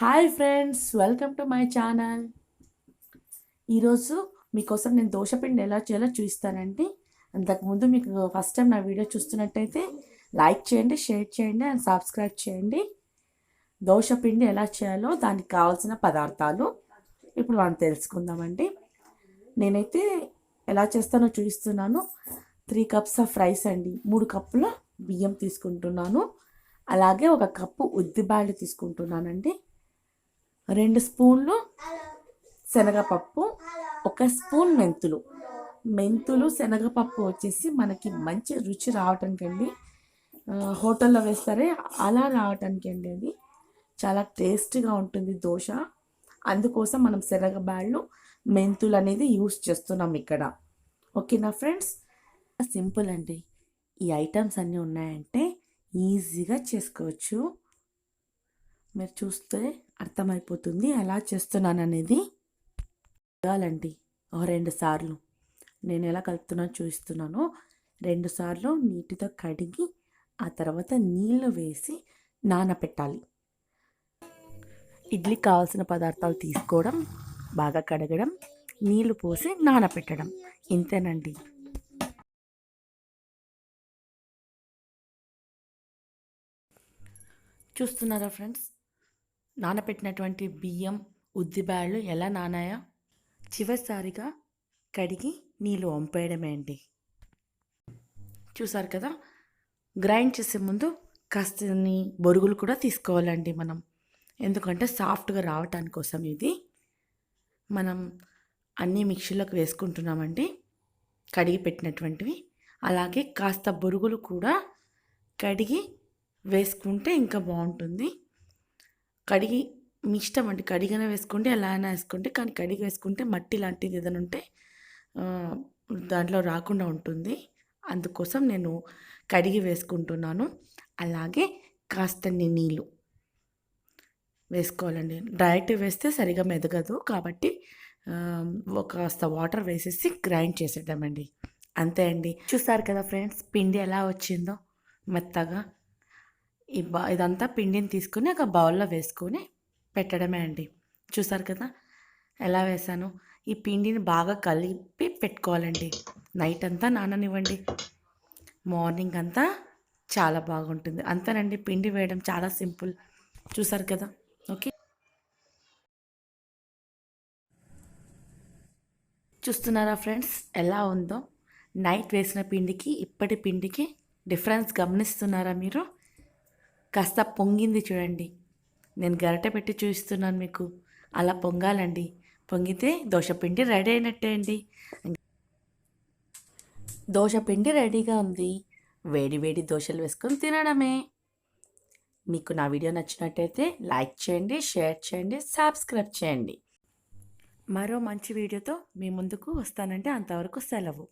Hi friends welcome to my channel ఈరోజు మీకోసం నేను దోశపిండి ఎలా చేయాలో చూపిస్తానండి. అంతకుముందు మీకు ఫస్ట్ టైం నా వీడియో చూస్తున్నట్టయితే లైక్ చేయండి షేర్ చేయండి అండ్ సబ్స్క్రైబ్ చేయండి. దోశపిండి ఎలా చేయాలో దానికి కావాల్సిన పదార్థాలు ఇప్పుడు మనం తెలుసుకుందామండి. నేనైతే ఎలా చేస్తానో చూపిస్తున్నాను. త్రీ కప్స్ ఆఫ్ రైస్ అండి. మూడు కప్పుల బియ్యం తీసుకుంటున్నాను. అలాగే ఒక కప్పు ఉద్దిబాళ్ళు తీసుకుంటున్నానండి. రెండు స్పూన్లు శనగపప్పు ఒక స్పూన్ మెంతులు. మెంతులు శనగపప్పు వచ్చేసి మనకి మంచి రుచి రావటానికి అండి హోటల్లో వేస్తారే అలా రావటానికి అండి అది. చాలా టేస్టీగా ఉంటుంది దోశ. అందుకోసం మనం శనగబాళ్ళు మెంతులు అనేది యూస్ చేస్తున్నాం ఇక్కడ. ఓకేనా ఫ్రెండ్స్? సింపుల్ అండి. ఈ ఐటమ్స్ అన్నీ ఉన్నాయంటే ఈజీగా చేసుకోవచ్చు. మీరు చూస్తే అర్థమైపోతుంది. ఎలా చేస్తున్నాను అనేది కలగాలండి ఓ రెండు సార్లు. నేను ఎలా కలుపుతున్నా చూస్తున్నానో రెండు సార్లు నీటితో కడిగి ఆ తర్వాత నీళ్ళు వేసి నానబెట్టాలి ఇడ్లీ కావాల్సిన పదార్థాలు తీసుకోవడం బాగా కడగడం నీళ్ళు పోసి నానబెట్టడం ఇంతేనండి. చూస్తున్నారా ఫ్రెండ్స్? నానబెట్టినటువంటి బియ్యం ఉద్దిబ్యాళ్ళు ఎలా నానాయా? చివరిసారిగా కడిగి నీళ్ళు వంపేయడమే అండి. చూసారు కదా? గ్రైండ్ చేసే ముందు కాస్తని బొరుగులు కూడా తీసుకోవాలండి మనం. ఎందుకంటే సాఫ్ట్గా రావటాని కోసం ఇది. మనం అన్నీ మిక్సీలోకి వేసుకుంటున్నామండి. కడిగి పెట్టినటువంటివి. అలాగే కాస్త బొరుగులు కూడా కడిగి వేసుకుంటే ఇంకా బాగుంటుంది. కడిగి మీ ఇష్టం అండి. కడిగిన వేసుకుంటే అలా అయినా వేసుకుంటే కానీ కడిగి వేసుకుంటే మట్టి లాంటిది ఏదైనా ఉంటే దాంట్లో రాకుండా ఉంటుంది. అందుకోసం నేను కడిగి వేసుకుంటున్నాను. అలాగే కాస్తన్ని నీళ్ళు వేసుకోవాలండి. డైరెక్ట్ వేస్తే సరిగా మెదగదు కాబట్టి ఒక కాస్త వాటర్ వేసేసి గ్రైండ్ చేసేద్దామండి. అంతే అండి. చూసారు కదా ఫ్రెండ్స్ పిండి ఎలా వచ్చిందో మెత్తగా. ఈ బా ఇదంతా పిండిని తీసుకుని ఒక బౌల్లో వేసుకొని పెట్టడమే అండి. చూసారు కదా? ఎలా వేసాను? ఈ పిండిని బాగా కలిపి పెట్టుకోవాలండి. నైట్ అంతా నాననివ్వండి. మార్నింగ్ అంతా చాలా బాగుంటుంది. అంతేనండి పిండి వేయడం చాలా సింపుల్. చూసారు కదా? ఓకే? చూస్తున్నారా ఫ్రెండ్స్? ఎలా ఉందో? నైట్ వేసిన పిండికి ఇప్పటి పిండికి డిఫరెన్స్ గమనిస్తున్నారా మీరు? కాస్త పొంగింది చూడండి. నేను గరట పెట్టి చూపిస్తున్నాను మీకు. అలా పొంగాలండి. పొంగితే దోశపిండి రెడీ అయినట్టే అండి. దోశపిండి రెడీగా ఉంది. వేడి వేడి దోశలు వేసుకొని తినడమే. మీకు నా వీడియో నచ్చినట్టయితే లైక్ చేయండి షేర్ చేయండి సబ్స్క్రైబ్ చేయండి. మరో మంచి వీడియోతో మీ ముందుకు వస్తానంటే అంతవరకు సెలవు.